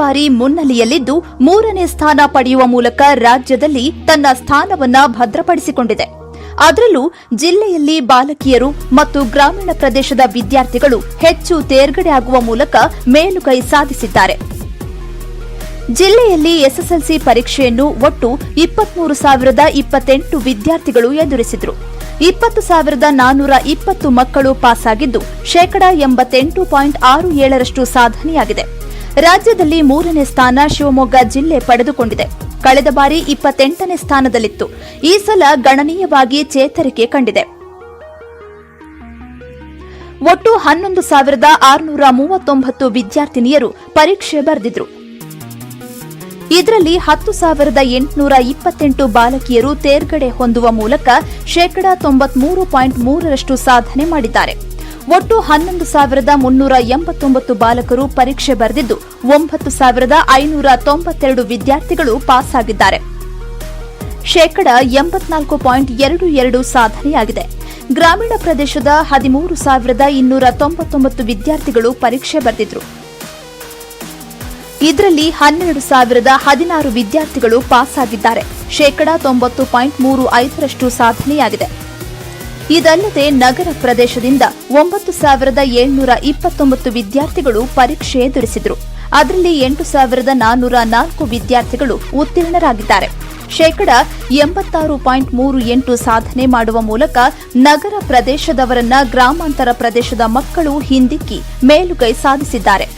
ಬಾರಿ ಮುನ್ನೆಲೆಯಲ್ಲಿದ್ದು ಮೂರನೇ ಸ್ಥಾನ ಪಡೆಯುವ ಮೂಲಕ ರಾಜ್ಯದಲ್ಲಿ ತನ್ನ ಸ್ಥಾನವನ್ನ ಭದ್ರಪಡಿಸಿಕೊಂಡಿದೆ. ಅದರಲ್ಲೂ ಜಿಲ್ಲೆಯಲ್ಲಿ ಬಾಲಕಿಯರು ಮತ್ತು ಗ್ರಾಮೀಣ ಪ್ರದೇಶದ ವಿದ್ಯಾರ್ಥಿಗಳು ಹೆಚ್ಚು ತೇರ್ಗಡೆ ಆಗುವ ಮೂಲಕ ಮೇಲುಗೈ ಸಾಧಿಸಿದ್ದಾರೆ. ಜಿಲ್ಲೆಯಲ್ಲಿ ಎಸ್ಎಸ್ಎಲ್ಸಿ ಪರೀಕ್ಷೆಯನ್ನು ಒಟ್ಟು ಇಪ್ಪತ್ಮೂರು ಸಾವಿರದ ಇಪ್ಪತ್ತೆಂಟು ವಿದ್ಯಾರ್ಥಿಗಳು ಎದುರಿಸಿದ್ರು. ಇಪ್ಪತ್ತು ಸಾವಿರದ ನಾನ್ನೂರ ಇಪ್ಪತ್ತು ಮಕ್ಕಳು ಪಾಸಾಗಿದ್ದು ಶೇಕಡಾ ಎಂಬತ್ತೆಂಟು ಪಾಯಿಂಟ್ ಆರು ಏಳರಷ್ಟು ಸಾಧನೆಯಾಗಿದೆ. ರಾಜ್ಯದಲ್ಲಿ ಮೂರನೇ ಸ್ಥಾನ ಶಿವಮೊಗ್ಗ ಜಿಲ್ಲೆ ಪಡೆದುಕೊಂಡಿದೆ. ಕಳೆದ ಬಾರಿ ಇಪ್ಪತ್ತೆಂಟನೇ ಸ್ಥಾನದಲ್ಲಿತ್ತು. ಈ ಸಲ ಗಣನೀಯವಾಗಿ ಚೇತರಿಕೆ ಕಂಡಿದೆ. ಒಟ್ಟು ಹನ್ನೊಂದು ಸಾವಿರದ ಆರುನೂರ ಮೂವತ್ತೊಂಬತ್ತು ವಿದ್ಯಾರ್ಥಿನಿಯರು ಪರೀಕ್ಷೆ ಬರೆದಿದ್ರು. ಇದರಲ್ಲಿ ಹತ್ತು ಸಾವಿರದ ಎಂಟುನೂರ ಇಪ್ಪತ್ತೆಂಟು ಬಾಲಕಿಯರು ತೇರ್ಗಡೆ ಹೊಂದುವ ಮೂಲಕ ಶೇಕಡಾ ತೊಂಬತ್ಮೂರು ಪಾಯಿಂಟ್ ಮೂರರಷ್ಟು ಸಾಧನೆ ಮಾಡಿದ್ದಾರೆ. ಒಟ್ಟು ಹನ್ನೊಂದು ಸಾವಿರದ ಮುನ್ನೂರ ಎಂಬತ್ತೊಂಬತ್ತು ಬಾಲಕರು ಪರೀಕ್ಷೆ ಬರೆದಿದ್ದು, ಒಂಬತ್ತು ಸಾವಿರದ ಐನೂರ ತೊಂಬತ್ತೆರಡು ವಿದ್ಯಾರ್ಥಿಗಳು ಪಾಸ್ ಆಗಿದ್ದಾರೆ ಶೇಕಡ ಎಂಬತ್ನಾಲ್ಕು ಪಾಯಿಂಟ್ ಎರಡು ಎರಡು ಸಾಧನೆಯಾಗಿದೆ. ಗ್ರಾಮೀಣ ಪ್ರದೇಶದ ಹದಿಮೂರು ಸಾವಿರದ ಇನ್ನೂರ ತೊಂಬತ್ತೊಂಬತ್ತು ವಿದ್ಯಾರ್ಥಿಗಳು ಪರೀಕ್ಷೆ ಬರೆದಿದ್ರು. ಇದರಲ್ಲಿ ಹನ್ನೆರಡು ಸಾವಿರದ ಹದಿನಾರು ವಿದ್ಯಾರ್ಥಿಗಳು ಪಾಸ್ ಆಗಿದ್ದಾರೆ ಶೇಕಡಾ ತೊಂಬತ್ತು ಪಾಯಿಂಟ್ ಮೂರು ಐದರಷ್ಟು ಸಾಧನೆಯಾಗಿದೆ. ಇದಲ್ಲದೆ ನಗರ ಪ್ರದೇಶದಿಂದ ಒಂಬತ್ತು ಸಾವಿರದ ಏಳ್ನೂರ ಇಪ್ಪತ್ತೊಂಬತ್ತು ವಿದ್ಯಾರ್ಥಿಗಳು ಪರೀಕ್ಷೆ ಎದುರಿಸಿದರು. ಅದರಲ್ಲಿ ಎಂಟು ಸಾವಿರದ ನಾನ್ನೂರ ನಾಲ್ಕು ವಿದ್ಯಾರ್ಥಿಗಳು ಉತ್ತೀರ್ಣರಾಗಿದ್ದಾರೆ. ಶೇಕಡ ಎಂಬತ್ತಾರು ಪಾಯಿಂಟ್ ಮೂರು ಎಂಟು ಸಾಧನೆ ಮಾಡುವ ಮೂಲಕ ನಗರ ಪ್ರದೇಶದವರನ್ನ ಗ್ರಾಮಾಂತರ ಪ್ರದೇಶದ ಮಕ್ಕಳು ಹಿಂದಿಕ್ಕಿ ಮೇಲುಗೈ ಸಾಧಿಸಿದ್ದಾರೆ.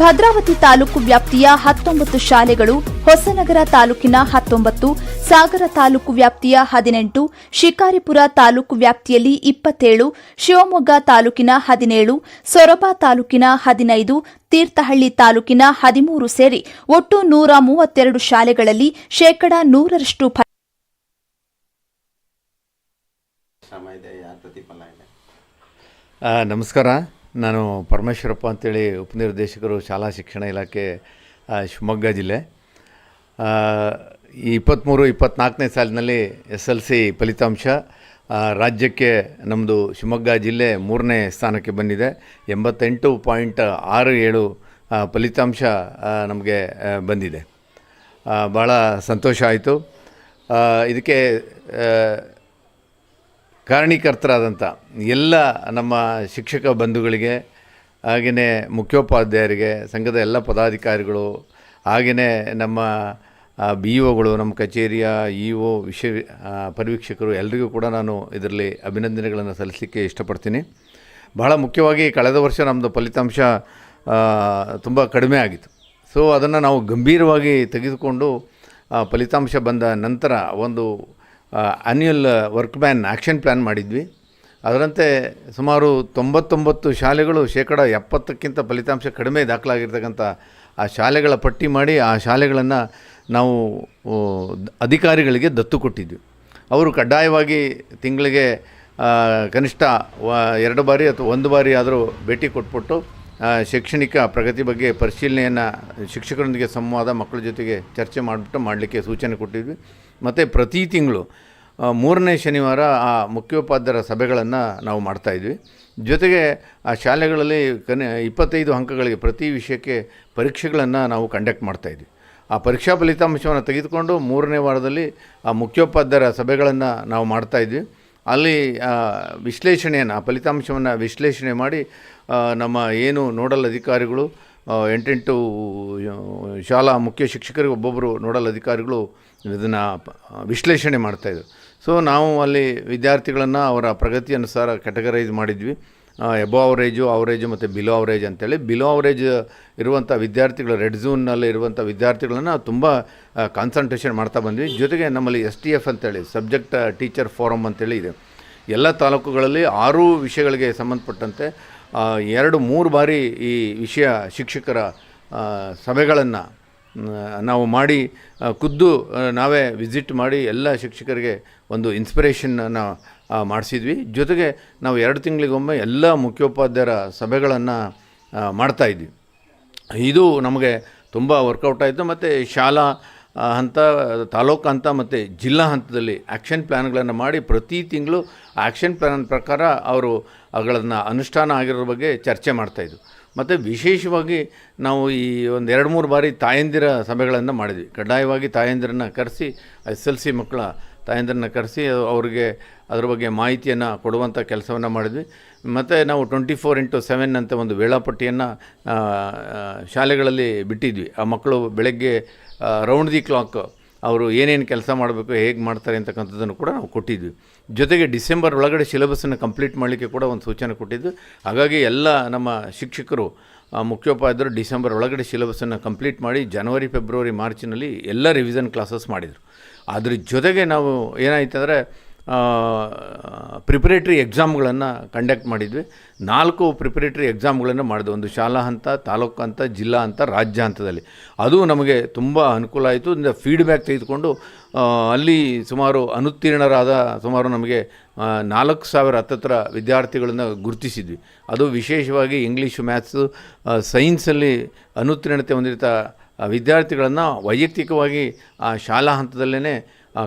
ಭದ್ರಾವತಿ ತಾಲೂಕು ವ್ಯಾಪ್ತಿಯ ಹತ್ತೊಂಬತ್ತು ಶಾಲೆಗಳು, ಹೊಸನಗರ ತಾಲೂಕಿನ ಹತ್ತೊಂಬತ್ತು, ಸಾಗರ ತಾಲೂಕು ವ್ಯಾಪ್ತಿಯ ಹದಿನೆಂಟು, ಶಿಕಾರಿಪುರ ತಾಲೂಕು ವ್ಯಾಪ್ತಿಯಲ್ಲಿ ಇಪ್ಪತ್ತೇಳು, ಶಿವಮೊಗ್ಗ ತಾಲೂಕಿನ ಹದಿನೇಳು, ಸೊರಬ ತಾಲೂಕಿನ ಹದಿನೈದು, ತೀರ್ಥಹಳ್ಳಿ ತಾಲೂಕಿನ ಹದಿಮೂರು ಸೇರಿ ಒಟ್ಟು ನೂರ ಮೂವತ್ತೆರಡು ಶಾಲೆಗಳಲ್ಲಿ ಶೇಕಡಾ ನೂರರಷ್ಟು ನಮಸ್ಕಾರ. ನಾನು ಪರಮೇಶ್ವರಪ್ಪ ಅಂತೇಳಿ ಉಪನಿರ್ದೇಶಕರು, ಶಾಲಾ ಶಿಕ್ಷಣ ಇಲಾಖೆ ಶಿವಮೊಗ್ಗ ಜಿಲ್ಲೆ. ಈ ಇಪ್ಪತ್ತ್ಮೂರು ಇಪ್ಪತ್ತ್ನಾಲ್ಕನೇ ಸಾಲಿನಲ್ಲಿ ಎಸ್ ಎಲ್ ಸಿ ಫಲಿತಾಂಶ ರಾಜ್ಯಕ್ಕೆ ನಮ್ಮದು ಶಿವಮೊಗ್ಗ ಜಿಲ್ಲೆ ಮೂರನೇ ಸ್ಥಾನಕ್ಕೆ ಬಂದಿದೆ. ಎಂಬತ್ತೆಂಟು ಪಾಯಿಂಟ್ ಆರು ಏಳು ಫಲಿತಾಂಶ ನಮಗೆ ಬಂದಿದೆ. ಭಾಳ ಸಂತೋಷ ಆಯಿತು. ಇದಕ್ಕೆ ಕಾರಣೀಕರ್ತರಾದಂಥ ಎಲ್ಲ ನಮ್ಮ ಶಿಕ್ಷಕ ಬಂಧುಗಳಿಗೆ, ಹಾಗೆಯೇ ಮುಖ್ಯೋಪಾಧ್ಯಾಯರಿಗೆ, ಸಂಘದ ಎಲ್ಲ ಪದಾಧಿಕಾರಿಗಳು, ಹಾಗೆಯೇ ನಮ್ಮ ಬಿ ಒಗಳು, ನಮ್ಮ ಕಚೇರಿಯ ಇ ಒ ವಿಷಯ ಪರಿವೀಕ್ಷಕರು ಎಲ್ರಿಗೂ ಕೂಡ ನಾನು ಇದರಲ್ಲಿ ಅಭಿನಂದನೆಗಳನ್ನು ಸಲ್ಲಿಸಲಿಕ್ಕೆ ಇಷ್ಟಪಡ್ತೀನಿ. ಬಹಳ ಮುಖ್ಯವಾಗಿ ಕಳೆದ ವರ್ಷ ನಮ್ಮದು ಫಲಿತಾಂಶ ತುಂಬ ಕಡಿಮೆ ಆಗಿತ್ತು. ಸೊ, ಅದನ್ನು ನಾವು ಗಂಭೀರವಾಗಿ ತೆಗೆದುಕೊಂಡು ಫಲಿತಾಂಶ ಬಂದ ನಂತರ ಒಂದು annual work plan action plan ಮಾಡಿದ್ವಿ. ಅದರಂತೆ ಸುಮಾರು ತೊಂಬತ್ತೊಂಬತ್ತು ಶಾಲೆಗಳು ಶೇಕಡ ಎಪ್ಪತ್ತಕ್ಕಿಂತ ಫಲಿತಾಂಶ ಕಡಿಮೆ ದಾಖಲಾಗಿರ್ತಕ್ಕಂಥ ಆ ಶಾಲೆಗಳ ಪಟ್ಟಿ ಮಾಡಿ ಆ ಶಾಲೆಗಳನ್ನು ನಾವು ಅಧಿಕಾರಿಗಳಿಗೆ ದತ್ತು ಕೊಟ್ಟಿದ್ವಿ. ಅವರು ಕಡ್ಡಾಯವಾಗಿ ತಿಂಗಳಿಗೆ ಕನಿಷ್ಠ ಎರಡು ಬಾರಿ ಅಥವಾ ಒಂದು ಬಾರಿ ಆದರೂ ಭೇಟಿ ಕೊಟ್ಬಿಟ್ಟು ಶೈಕ್ಷಣಿಕ ಪ್ರಗತಿ ಬಗ್ಗೆ ಪರಿಶೀಲನೆಯನ್ನು ಶಿಕ್ಷಕರೊಂದಿಗೆ ಸಂವಾದ, ಮಕ್ಕಳ ಜೊತೆಗೆ ಚರ್ಚೆ ಮಾಡಿಬಿಟ್ಟು ಮಾಡಲಿಕ್ಕೆ ಸೂಚನೆ ಕೊಟ್ಟಿದ್ವಿ. ಮತ್ತು ಪ್ರತಿ ತಿಂಗಳು ಮೂರನೇ ಶನಿವಾರ ಆ ಮುಖ್ಯೋಪಾಧ್ಯಾಯರ ಸಭೆಗಳನ್ನು ನಾವು ಮಾಡ್ತಾಯಿದ್ವಿ ಜೊತೆಗೆ ಆ ಶಾಲೆಗಳಲ್ಲಿ ಕನೆ ಇಪ್ಪತ್ತೈದು ಅಂಕಗಳಿಗೆ ಪ್ರತಿ ವಿಷಯಕ್ಕೆ ಪರೀಕ್ಷೆಗಳನ್ನು ನಾವು ಕಂಡಕ್ಟ್ ಮಾಡ್ತಾಯಿದ್ವಿ ಆ ಪರೀಕ್ಷಾ ಫಲಿತಾಂಶವನ್ನು ತೆಗೆದುಕೊಂಡು ಮೂರನೇ ವಾರದಲ್ಲಿ ಆ ಮುಖ್ಯೋಪಾಧ್ಯಾಯರ ಸಭೆಗಳನ್ನು ನಾವು ಮಾಡ್ತಾಯಿದ್ವಿ ಅಲ್ಲಿ ವಿಶ್ಲೇಷಣೆಯನ್ನು ಆ ಫಲಿತಾಂಶವನ್ನು ವಿಶ್ಲೇಷಣೆ ಮಾಡಿ ನಮ್ಮ ಏನು ನೋಡಲ್ ಅಧಿಕಾರಿಗಳು ಎಂಟೆಂಟು ಶಾಲಾ ಮುಖ್ಯ ಶಿಕ್ಷಕರಿಗೆ ಒಬ್ಬೊಬ್ಬರು ನೋಡಲ್ ಅಧಿಕಾರಿಗಳು ಇದನ್ನು ವಿಶ್ಲೇಷಣೆ ಮಾಡ್ತಾಯಿದ್ರು ಸೊ ನಾವು ಅಲ್ಲಿ ವಿದ್ಯಾರ್ಥಿಗಳನ್ನು ಅವರ ಪ್ರಗತಿ ಅನುಸಾರ ಕ್ಯಾಟಗರೈಸ್ ಮಾಡಿದ್ವಿ. ಎಬೋ ಅವರೇಜು ಅವರೇಜು ಮತ್ತು ಬಿಲೋ ಅವರೇಜ್ ಅಂತೇಳಿ. ಬಿಲೋ ಅವರೇಜ್ ಇರುವಂಥ ವಿದ್ಯಾರ್ಥಿಗಳು ರೆಡ್ ಝೋನ್ನಲ್ಲಿ ಇರುವಂಥ ವಿದ್ಯಾರ್ಥಿಗಳನ್ನು ತುಂಬ ಕಾನ್ಸಂಟ್ರೇಷನ್ ಮಾಡ್ತಾ ಬಂದ್ವಿ. ಜೊತೆಗೆ ನಮ್ಮಲ್ಲಿ ಎಸ್ ಟಿ ಎಫ್ ಅಂತೇಳಿ ಸಬ್ಜೆಕ್ಟ್ ಟೀಚರ್ ಫೋರಮ್ ಅಂತೇಳಿ ಇದೆ. ಎಲ್ಲ ತಾಲೂಕುಗಳಲ್ಲಿ ಆರು ವಿಷಯಗಳಿಗೆ ಸಂಬಂಧಪಟ್ಟಂತೆ ಎರಡು, ಮೂರು ಬಾರಿ ಈ ವಿಷಯ ಶಿಕ್ಷಕರ ಸಭೆಗಳನ್ನು ನಾವು ಮಾಡಿ ಖುದ್ದು ನಾವೇ ವಿಸಿಟ್ ಮಾಡಿ ಎಲ್ಲ ಶಿಕ್ಷಕರಿಗೆ ಒಂದು ಇನ್ಸ್ಪಿರೇಷನನ್ನು ಮಾಡಿಸಿದ್ವಿ. ಜೊತೆಗೆ ನಾವು ಎರಡು ತಿಂಗಳಿಗೊಮ್ಮೆ ಎಲ್ಲ ಮುಖ್ಯೋಪಾಧ್ಯಾಯರ ಸಭೆಗಳನ್ನು ಮಾಡ್ತಾಯಿದ್ವಿ ಇದು ನಮಗೆ ತುಂಬ ವರ್ಕೌಟ್ ಆಯಿತು. ಮತ್ತು ಶಾಲಾ ಹಂತ, ತಾಲೂಕು ಹಂತ ಮತ್ತು ಜಿಲ್ಲಾ ಹಂತದಲ್ಲಿ ಆ್ಯಕ್ಷನ್ ಪ್ಲ್ಯಾನ್ಗಳನ್ನು ಮಾಡಿ ಪ್ರತಿ ತಿಂಗಳು ಆ್ಯಕ್ಷನ್ ಪ್ಲ್ಯಾನ್ ಪ್ರಕಾರ ಅವರು ಅವುಗಳನ್ನು ಅನುಷ್ಠಾನ ಆಗಿರೋ ಬಗ್ಗೆ ಚರ್ಚೆ ಮಾಡ್ತಾಯಿದ್ರು ಮತ್ತು ವಿಶೇಷವಾಗಿ ನಾವು ಈ ಒಂದು ಎರಡು ಮೂರು ಬಾರಿ ತಾಯಂದಿರ ಸಭೆಗಳನ್ನು ಮಾಡಿದ್ವಿ. ಕಡ್ಡಾಯವಾಗಿ ತಾಯಂದಿರನ್ನ ಕರೆಸಿ, ಎಸ್ ಎಲ್ ಸಿ ಮಕ್ಕಳ ತಾಯಂದಿರನ್ನ ಕರೆಸಿ, ಅವ್ರಿಗೆ ಅದ್ರ ಬಗ್ಗೆ ಮಾಹಿತಿಯನ್ನು ಕೊಡುವಂಥ ಕೆಲಸವನ್ನು ಮಾಡಿದ್ವಿ. ಮತ್ತು ನಾವು ಟ್ವೆಂಟಿ ಫೋರ್ ಇಂಟು ಸೆವೆನ್ ಅಂತ ಒಂದು ವೇಳಾಪಟ್ಟಿಯನ್ನು ಶಾಲೆಗಳಲ್ಲಿ ಬಿಟ್ಟಿದ್ವಿ. ಆ ಮಕ್ಕಳು ಬೆಳಗ್ಗೆ ರೌಂಡ್ ದಿ ಕ್ಲಾಕ್ ಅವರು ಏನೇನು ಕೆಲಸ ಮಾಡಬೇಕು, ಹೇಗೆ ಮಾಡ್ತಾರೆ ಅಂತಕ್ಕಂಥದ್ದನ್ನು ಕೂಡ ನಾವು ಕೊಟ್ಟಿದ್ವಿ. ಜೊತೆಗೆ ಡಿಸೆಂಬರ್ ಒಳಗಡೆ ಸಿಲೆಬಸ್ಸನ್ನು ಕಂಪ್ಲೀಟ್ ಮಾಡಲಿಕ್ಕೆ ಕೂಡ ಒಂದು ಸೂಚನೆ ಕೊಟ್ಟಿದ್ದು. ಹಾಗಾಗಿ ಎಲ್ಲ ನಮ್ಮ ಶಿಕ್ಷಕರು ಮುಖ್ಯೋಪಾಧ್ಯಾಯರು ಡಿಸೆಂಬರ್ ಒಳಗಡೆ ಸಿಲೆಬಸ್ಸನ್ನು ಕಂಪ್ಲೀಟ್ ಮಾಡಿ ಜನವರಿ, ಫೆಬ್ರವರಿ, ಮಾರ್ಚಿನಲ್ಲಿ ಎಲ್ಲ ರಿವಿಷನ್ ಕ್ಲಾಸಸ್ ಮಾಡಿದರು. ಅದ್ರ ಜೊತೆಗೆ ನಾವು ಏನಾಯ್ತು ಅಂದರೆ ಪ್ರಿಪರೇಟ್ರಿ ಎಕ್ಸಾಮ್ಗಳನ್ನು ಕಂಡಕ್ಟ್ ಮಾಡಿದ್ವಿ. ನಾಲ್ಕು ಪ್ರಿಪರೇಟ್ರಿ ಎಕ್ಸಾಮ್ಗಳನ್ನು ಮಾಡಿದ್ವಿ. ಒಂದು ಶಾಲಾ ಹಂತ, ತಾಲೂಕು ಹಂತ, ಜಿಲ್ಲಾ ಹಂತ, ರಾಜ್ಯ ಹಂತದಲ್ಲಿ. ಅದು ನಮಗೆ ತುಂಬ ಅನುಕೂಲ ಆಯಿತು. ಫೀಡ್ಬ್ಯಾಕ್ ತೆಗೆದುಕೊಂಡು ಅಲ್ಲಿ ಸುಮಾರು ಅನುತ್ತೀರ್ಣರಾದ ಸುಮಾರು ನಮಗೆ ನಾಲ್ಕು ಸಾವಿರ ಹತ್ತತ್ರ ವಿದ್ಯಾರ್ಥಿಗಳನ್ನು ಗುರುತಿಸಿದ್ವಿ. ಅದು ವಿಶೇಷವಾಗಿ ಇಂಗ್ಲೀಷು ಮ್ಯಾಥ್ಸು ಸೈನ್ಸಲ್ಲಿ ಅನುತ್ತೀರ್ಣತೆ ಹೊಂದಿರ್ತ ವಿದ್ಯಾರ್ಥಿಗಳನ್ನು ವೈಯಕ್ತಿಕವಾಗಿ, ಆ, ಶಾಲಾ ಹಂತದಲ್ಲೇ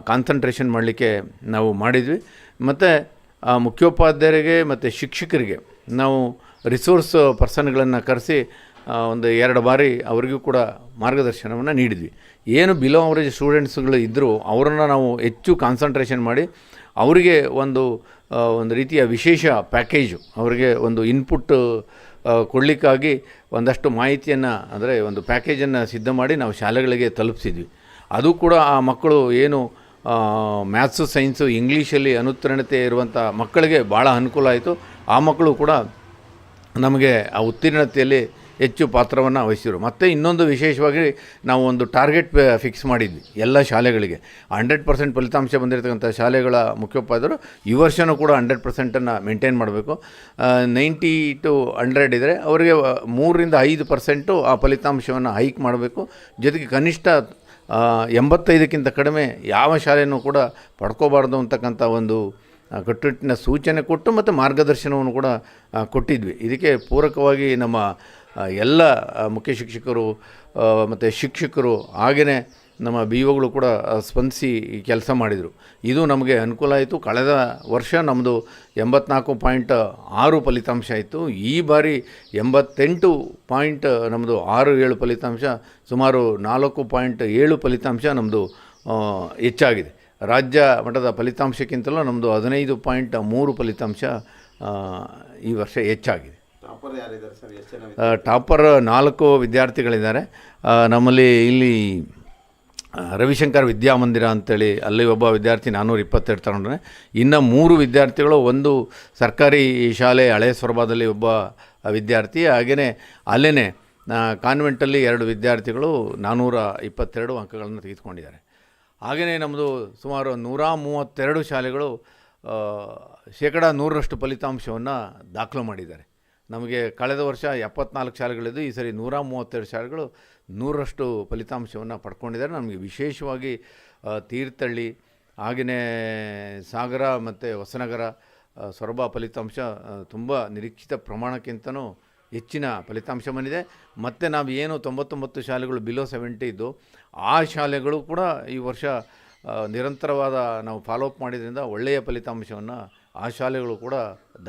ಕಾನ್ಸಂಟ್ರೇಷನ್ ಮಾಡಲಿಕ್ಕೆ ನಾವು ಮಾಡಿದ್ವಿ. ಮತ್ತು ಮುಖ್ಯೋಪಾಧ್ಯಾಯರಿಗೆ ಮತ್ತು ಶಿಕ್ಷಕರಿಗೆ ನಾವು ರಿಸೋರ್ಸ್ ಪರ್ಸನ್ಗಳನ್ನು ಕರೆಸಿ ಒಂದು ಎರಡು ಬಾರಿ ಅವರಿಗೂ ಕೂಡ ಮಾರ್ಗದರ್ಶನವನ್ನು ನೀಡಿದ್ವಿ. ಏನು ಬಿಲೋ ಅವರೇಜ್ ಸ್ಟೂಡೆಂಟ್ಸ್ಗಳು ಇದ್ದರೂ ಅವರನ್ನು ನಾವು ಹೆಚ್ಚು ಕಾನ್ಸಂಟ್ರೇಷನ್ ಮಾಡಿ ಅವರಿಗೆ ಒಂದು ಒಂದು ರೀತಿಯ ವಿಶೇಷ ಪ್ಯಾಕೇಜು ಅವರಿಗೆ ಒಂದು ಇನ್ಪುಟ್ ಕೊಡಲಿಕ್ಕಾಗಿ ಒಂದಷ್ಟು ಮಾಹಿತಿಯನ್ನು, ಅಂದರೆ ಒಂದು ಪ್ಯಾಕೇಜನ್ನು ಸಿದ್ಧ ಮಾಡಿ ನಾವು ಶಾಲೆಗಳಿಗೆ ತಲುಪಿಸಿದ್ವಿ. ಅದು ಕೂಡ ಆ ಮಕ್ಕಳು ಏನು ಮ್ಯಾಥ್ಸು, ಸೈನ್ಸು, ಇಂಗ್ಲೀಷಲ್ಲಿ ಅನುತ್ತೀರ್ಣತೆ ಇರುವಂಥ ಮಕ್ಕಳಿಗೆ ಭಾಳ ಅನುಕೂಲ ಆಯಿತು. ಆ ಮಕ್ಕಳು ಕೂಡ ನಮಗೆ ಆ ಉತ್ತೀರ್ಣತೆಯಲ್ಲಿ ಹೆಚ್ಚು ಪಾತ್ರವನ್ನು ವಹಿಸಿದರು. ಮತ್ತು ಇನ್ನೊಂದು ವಿಶೇಷವಾಗಿ ನಾವು ಒಂದು ಟಾರ್ಗೆಟ್ ಫಿಕ್ಸ್ ಮಾಡಿದ್ವಿ ಎಲ್ಲ ಶಾಲೆಗಳಿಗೆ. ಹಂಡ್ರೆಡ್ ಪರ್ಸೆಂಟ್ ಫಲಿತಾಂಶ ಬಂದಿರತಕ್ಕಂಥ ಶಾಲೆಗಳ ಮುಖ್ಯೋಪಾಧ್ಯಾಯರು ಈ ವರ್ಷವೂ ಕೂಡ ಹಂಡ್ರೆಡ್ ಪರ್ಸೆಂಟನ್ನು ಮೇಂಟೈನ್ ಮಾಡಬೇಕು. ನೈಂಟಿ ಟು ಹಂಡ್ರೆಡ್ ಇದ್ದರೆ ಅವರಿಗೆ ಮೂರರಿಂದ ಐದು ಪರ್ಸೆಂಟು ಆ ಫಲಿತಾಂಶವನ್ನು ಹೈಕ್ ಮಾಡಬೇಕು. ಜೊತೆಗೆ ಕನಿಷ್ಠ ಎಂಬತ್ತೈದಕ್ಕಿಂತ ಕಡಿಮೆ ಯಾವ ಶಾಲೆಯೂ ಕೂಡ ಪಡ್ಕೋಬಾರ್ದು ಅಂತಕ್ಕಂಥ ಒಂದು ಕಟ್ಟುನಿಟ್ಟಿನ ಸೂಚನೆ ಕೊಟ್ಟು ಮತ್ತು ಮಾರ್ಗದರ್ಶನವನ್ನು ಕೂಡ ಕೊಟ್ಟಿದ್ವಿ. ಇದಕ್ಕೆ ಪೂರಕವಾಗಿ ನಮ್ಮ ಎಲ್ಲ ಮುಖ್ಯ ಶಿಕ್ಷಕರು ಮತ್ತು ಶಿಕ್ಷಕರು ಹಾಗೆಯೇ ನಮ್ಮ ಬಿ ಒಗಳು ಕೂಡ ಸ್ಪಂದಿಸಿ ಕೆಲಸ ಮಾಡಿದರು. ಇದು ನಮಗೆ ಅನುಕೂಲ ಆಯಿತು. ಕಳೆದ ವರ್ಷ ನಮ್ಮದು ಎಂಬತ್ನಾಲ್ಕು ಪಾಯಿಂಟ್ ಆರು ಫಲಿತಾಂಶ ಇತ್ತು. ಈ ಬಾರಿ ಎಂಬತ್ತೆಂಟು ಪಾಯಿಂಟ್ ನಮ್ಮದು ಆರು ಏಳು ಫಲಿತಾಂಶ ಸುಮಾರು ನಾಲ್ಕು ಪಾಯಿಂಟ್ ಏಳು ಫಲಿತಾಂಶ ನಮ್ಮದು ಹೆಚ್ಚಾಗಿದೆ. ರಾಜ್ಯ ಮಟ್ಟದ ಫಲಿತಾಂಶಕ್ಕಿಂತಲೂ ನಮ್ಮದು ಹದಿನೈದು ಪಾಯಿಂಟ್ ಮೂರು ಫಲಿತಾಂಶ ಈ ವರ್ಷ ಹೆಚ್ಚಾಗಿದೆ. ಟಾಪರ್ ಯಾರಿದ್ದಾರೆ ಸರ್? ಎಷ್ಟು ಜನ ಟಾಪರ್ ನಾಲ್ಕು ವಿದ್ಯಾರ್ಥಿಗಳಿದ್ದಾರೆ. ನಮ್ಮಲ್ಲಿ ಇಲ್ಲಿ ರವಿಶಂಕರ್ ವಿದ್ಯಾಮಂದಿರ ಅಂತೇಳಿ ಅಲ್ಲಿ ಒಬ್ಬ ವಿದ್ಯಾರ್ಥಿ ನಾನ್ನೂರ ಇಪ್ಪತ್ತೆರಡು ತಗೊಂಡ್ರೆ. ಇನ್ನು ಮೂರು ವಿದ್ಯಾರ್ಥಿಗಳು ಒಂದು ಸರ್ಕಾರಿ ಶಾಲೆ ಹಳೆ ಸ್ವರ್ಭದಲ್ಲಿ ಒಬ್ಬ ವಿದ್ಯಾರ್ಥಿ ಹಾಗೆಯೇ ಅಲ್ಲೇ ಕಾನ್ವೆಂಟಲ್ಲಿ ಎರಡು ವಿದ್ಯಾರ್ಥಿಗಳು ನಾನ್ನೂರ ಇಪ್ಪತ್ತೆರಡು ಅಂಕಗಳನ್ನು ತೆಗೆದುಕೊಂಡಿದ್ದಾರೆ. ಹಾಗೆಯೇ ನಮ್ಮದು ಸುಮಾರು ನೂರ ಮೂವತ್ತೆರಡು ಶಾಲೆಗಳು ಶೇಕಡಾ ನೂರರಷ್ಟು ಫಲಿತಾಂಶವನ್ನು ದಾಖಲು ಮಾಡಿದ್ದಾರೆ. ನಮಗೆ ಕಳೆದ ವರ್ಷ ಎಪ್ಪತ್ನಾಲ್ಕು ಶಾಲೆಗಳಿದ್ದು, ಈ ಸರಿ ನೂರ ಮೂವತ್ತೆರಡು ಶಾಲೆಗಳು ನೂರರಷ್ಟು ಫಲಿತಾಂಶವನ್ನು ಪಡ್ಕೊಂಡಿದ್ದಾರೆ. ನಮಗೆ ವಿಶೇಷವಾಗಿ ತೀರ್ಥಹಳ್ಳಿ ಹಾಗೆಯೇ ಸಾಗರ ಮತ್ತು ಹೊಸನಗರ ಸೊರಬ ಫಲಿತಾಂಶ ತುಂಬ ನಿರೀಕ್ಷಿತ ಪ್ರಮಾಣಕ್ಕಿಂತನೂ ಹೆಚ್ಚಿನ ಫಲಿತಾಂಶ ಬಂದಿದೆ. ಮತ್ತು ನಾವು ಏನು ತೊಂಬತ್ತೊಂಬತ್ತು ಶಾಲೆಗಳು ಬಿಲೋ ಸೆವೆಂಟಿ ಇದ್ದು, ಆ ಶಾಲೆಗಳು ಕೂಡ ಈ ವರ್ಷ ನಿರಂತರವಾದ ನಾವು ಫಾಲೋಅಪ್ ಮಾಡಿದ್ರಿಂದ ಒಳ್ಳೆಯ ಫಲಿತಾಂಶವನ್ನು ಆ ಶಾಲೆಗಳು ಕೂಡ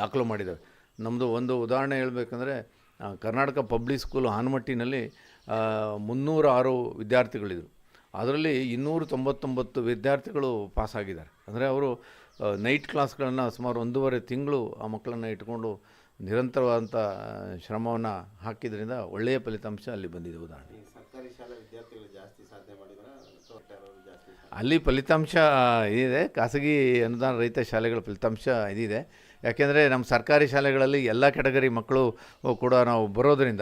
ದಾಖಲು ಮಾಡಿದ್ದಾವೆ ನಮ್ಮದು ಒಂದು ಉದಾಹರಣೆ ಹೇಳಬೇಕಂದ್ರೆ ಕರ್ನಾಟಕ ಪಬ್ಲಿಕ್ ಸ್ಕೂಲ್ ಹಾನಮಟ್ಟಿನಲ್ಲಿ ಆ, ಮುನ್ನೂರ ಆರು ವಿದ್ಯಾರ್ಥಿಗಳಿದ್ರು. ಅದರಲ್ಲಿ ಇನ್ನೂರ ತೊಂಬತ್ತೊಂಬತ್ತು ವಿದ್ಯಾರ್ಥಿಗಳು ಪಾಸಾಗಿದ್ದಾರೆ ಅಂದರೆ ಅವರು ನೈಟ್ ಕ್ಲಾಸ್ಗಳನ್ನು ಸುಮಾರು ಒಂದೂವರೆ ತಿಂಗಳು ಆ ಮಕ್ಕಳನ್ನು ಇಟ್ಕೊಂಡು ನಿರಂತರವಾದಂಥ ಶ್ರಮವನ್ನು ಹಾಕಿದ್ರಿಂದ ಒಳ್ಳೆಯ ಫಲಿತಾಂಶ ಅಲ್ಲಿ ಬಂದಿದೆ ಉದಾಹರಣೆ. ಅಲ್ಲಿ ಫಲಿತಾಂಶ ಇದೆ. ಖಾಸಗಿ ಅನುದಾನ ರಹಿತ ಶಾಲೆಗಳ ಫಲಿತಾಂಶ ಇದಿದೆ. ಯಾಕೆಂದರೆ ನಮ್ಮ ಸರ್ಕಾರಿ ಶಾಲೆಗಳಲ್ಲಿ ಎಲ್ಲ ಕೆಟಗರಿ ಮಕ್ಕಳು ಕೂಡ ನಾವು ಬರೋದರಿಂದ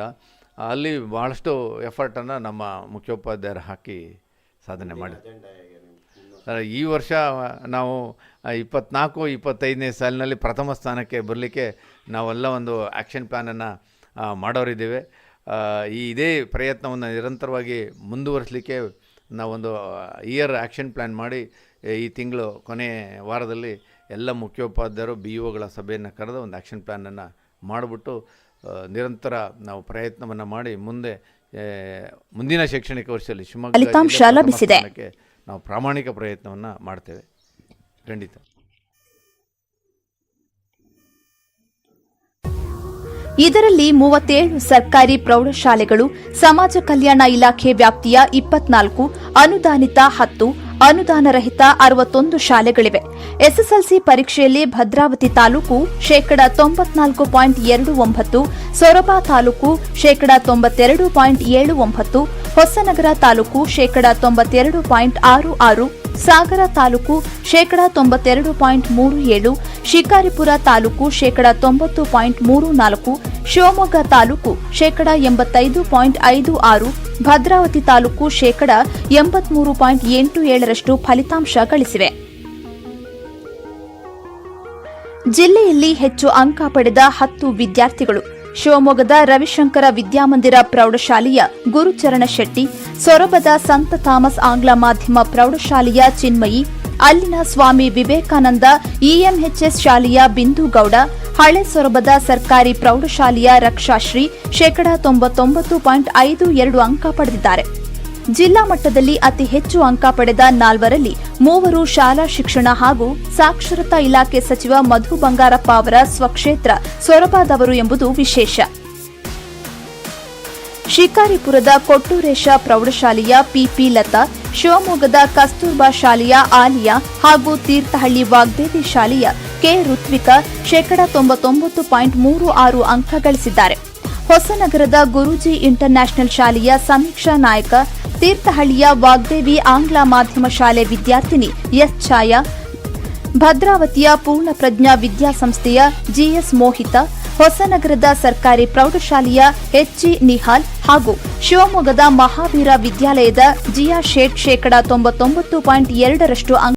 ಅಲ್ಲಿ ಭಾಳಷ್ಟು ಎಫರ್ಟನ್ನು ನಮ್ಮ ಮುಖ್ಯೋಪಾಧ್ಯಾಯರು ಹಾಕಿ ಸಾಧನೆ ಮಾಡಿ ಈ ವರ್ಷ ನಾವು ಇಪ್ಪತ್ನಾಲ್ಕು ಇಪ್ಪತ್ತೈದನೇ ಸಾಲಿನಲ್ಲಿ ಪ್ರಥಮ ಸ್ಥಾನಕ್ಕೆ ಬರಲಿಕ್ಕೆ ನಾವೆಲ್ಲ ಒಂದು ಆ್ಯಕ್ಷನ್ ಪ್ಲ್ಯಾನನ್ನು ಮಾಡೋರಿದ್ದೇವೆ. ಈ ಇದೇ ಪ್ರಯತ್ನವನ್ನು ನಿರಂತರವಾಗಿ ಮುಂದುವರಿಸಲಿಕ್ಕೆ ನಾವೊಂದು ಇಯರ್ ಆ್ಯಕ್ಷನ್ ಪ್ಲ್ಯಾನ್ ಮಾಡಿ ಈ ತಿಂಗಳು ಕೊನೆ ವಾರದಲ್ಲಿ ಎಲ್ಲ ಮುಖ್ಯೋಪಾಧ್ಯಾಯರು ಬಿ ಒಗಳ ಸಭೆಯನ್ನು ಕರೆದು ಒಂದು ಆ್ಯಕ್ಷನ್ ಪ್ಲ್ಯಾನನ್ನು ಮಾಡಿಬಿಟ್ಟು ನಿರಂತರ ನಾವು ಪ್ರಯತ್ನವನ್ನು ಮಾಡಿ ಮುಂದೆ ಮುಂದಿನ ಶೈಕ್ಷಣಿಕ ವರ್ಷದಲ್ಲಿ ಶಿವಮೊಗ್ಗ ಫಲಿತಾಂಶ ಲಭಿಸಿದೆ. ನಾವು ಪ್ರಾಮಾಣಿಕ ಪ್ರಯತ್ನವನ್ನು ಮಾಡ್ತೇವೆ ಖಂಡಿತ ಇದರಲ್ಲಿ ಮೂವತ್ತೇಳು ಸರ್ಕಾರಿ ಪ್ರೌಢಶಾಲೆಗಳು ಸಮಾಜ ಕಲ್ಯಾಣ ಇಲಾಖೆ ವ್ಯಾಪ್ತಿಯ ಇಪ್ಪತ್ನಾಲ್ಕು ಅನುದಾನಿತ ಹತ್ತು ಅನುದಾನ ರಹಿತ ಅರವತ್ತೊಂದು ಶಾಲೆಗಳಿವೆ. ಎಸ್ಎಸ್ಎಲ್ಸಿ ಪರೀಕ್ಷೆಯಲ್ಲಿ ಭದ್ರಾವತಿ ತಾಲೂಕು ಶೇಕಡ ತೊಂಬತ್ನಾಲ್ಕು ಪಾಯಿಂಟ್ ಎರಡು ಒಂಬತ್ತು, ಸೊರಬ ತಾಲೂಕು ಶೇಕಡ ತೊಂಬತ್ತೆರಡು ಪಾಯಿಂಟ್ ಏಳು ಒಂಬತ್ತು, ಹೊಸನಗರ ತಾಲೂಕು ಶೇಕಡ ತೊಂಬತ್ತೆರಡು ಪಾಯಿಂಟ್ ಆರು ಆರು ಸಾಗರ ತಾಲೂಕು ಶೇಕಡ ತೊಂಬತ್ತೆರಡು ಪಾಯಿಂಟ್ ಮೂರು ಏಳು, ಶಿಕಾರಿಪುರ ತಾಲೂಕು ಶೇಕಡ ತೊಂಬತ್ತು ಪಾಯಿಂಟ್ ಮೂರು ನಾಲ್ಕು, ಶಿವಮೊಗ್ಗ ತಾಲೂಕು ಶೇಕಡ ಎಂಬತ್ತೈದು ಪಾಯಿಂಟ್ ಐದು ಆರು, ಭದ್ರಾವತಿ ತಾಲೂಕು ಶೇಕಡ ಎಂಬತ್ಮೂರು ಪಾಯಿಂಟ್ ಎಂಟು ಏಳರಷ್ಟು ಫಲಿತಾಂಶ ಗಳಿಸಿವೆ. ಜಿಲ್ಲೆಯಲ್ಲಿ ಹೆಚ್ಚು ಅಂಕ ಪಡೆದ ಹತ್ತು ವಿದ್ಯಾರ್ಥಿಗಳು ಶಿವಮೊಗ್ಗದ ರವಿಶಂಕರ ವಿದ್ಯಾಮಂದಿರ ಪ್ರೌಢಶಾಲೆಯ ಗುರುಚರಣ ಶೆಟ್ಟಿ, ಸೊರಬದ ಸಂತ ಥಾಮಸ್ ಆಂಗ್ಲ ಮಾಧ್ಯಮ ಪ್ರೌಢಶಾಲೆಯ ಚಿನ್ಮಯಿ, ಅಲ್ಲಿನ ಸ್ವಾಮಿ ವಿವೇಕಾನಂದ ಇಎಂಎಚ್ಎಸ್ ಶಾಲೆಯ ಬಿಂದುಗೌಡ, ಹಳೆ ಸೊರಬದ ಸರ್ಕಾರಿ ಪ್ರೌಢಶಾಲೆಯ ರಕ್ಷಾಶ್ರೀ ಶೇಕಡಾ ತೊಂಬತ್ತೊಂಬತ್ತು ಪಾಯಿಂಟ್ ಐದು ಎರಡು ಅಂಕ ಪಡೆದಿದ್ದಾರೆ. ಜಿಲ್ಲಾ ಮಟ್ಟದಲ್ಲಿ ಅತಿ ಹೆಚ್ಚು ಅಂಕ ಪಡೆದ ನಾಲ್ವರಲ್ಲಿ ಮೂವರು ಶಾಲಾ ಶಿಕ್ಷಣ ಹಾಗೂ ಸಾಕ್ಷರತಾ ಇಲಾಖೆ ಸಚಿವ ಮಧು ಬಂಗಾರಪ್ಪ ಅವರ ಸ್ವಕ್ಷೇತ್ರ ಸೊರಬಾದವರು ಎಂಬುದು ವಿಶೇಷ. ಶಿಕಾರಿಪುರದ ಕೊಟ್ಟೂರೇಶ ಪ್ರೌಢಶಾಲೆಯ ಪಿಪಿ ಲತಾ, ಶಿವಮೊಗ್ಗದ ಕಸ್ತೂರ್ಬಾ ಶಾಲೆಯ ಆಲಿಯಾ ಹಾಗೂ ತೀರ್ಥಹಳ್ಳಿ ವಾಗ್ದೇವಿ ಶಾಲೆಯ ಕೆ ಋತ್ವಿಕಾ ಶೇಕಡ ತೊಂಬತ್ತೊಂಬತ್ತು ಪಾಯಿಂಟ್ ಮೂರು ಆರು ಅಂಕ ಗಳಿಸಿದ್ದಾರೆ. ಹೊಸನಗರದ ಗುರೂಜಿ ಇಂಟರ್ನ್ಯಾಷನಲ್ ಶಾಲೆಯ ಸಮೀಕ್ಷಾ ನಾಯಕ ತೀರ್ಥಹಳ್ಳಿಯ ವಾಗ್ದೇವಿ ಆಂಗ್ಲ ಮಾಧ್ಯಮ ಶಾಲೆ ವಿದ್ಯಾರ್ಥಿನಿ ಎಸ್ ಛಾಯಾ, ಭದ್ರಾವತಿಯ ಪೂರ್ಣಪ್ರಜ್ಞಾ ವಿದ್ಯಾಸಂಸ್ಥೆಯ ಜಿಎಸ್ ಮೋಹಿತ, ಹೊಸನಗರದ ಸರ್ಕಾರಿ ಪ್ರೌಢಶಾಲೆಯ ಎಚ್ಜಿ ನಿಹಾಲ್ ಹಾಗೂ ಶಿವಮೊಗ್ಗದ ಮಹಾವೀರ ವಿದ್ಯಾಲಯದ ಜಿಯಾ ಶೇಟ್ ಶೇಕಡಾ ತೊಂಬತ್ತೊಂಬತ್ತು ಪಾಯಿಂಟ್ ಎರಡರಷ್ಟು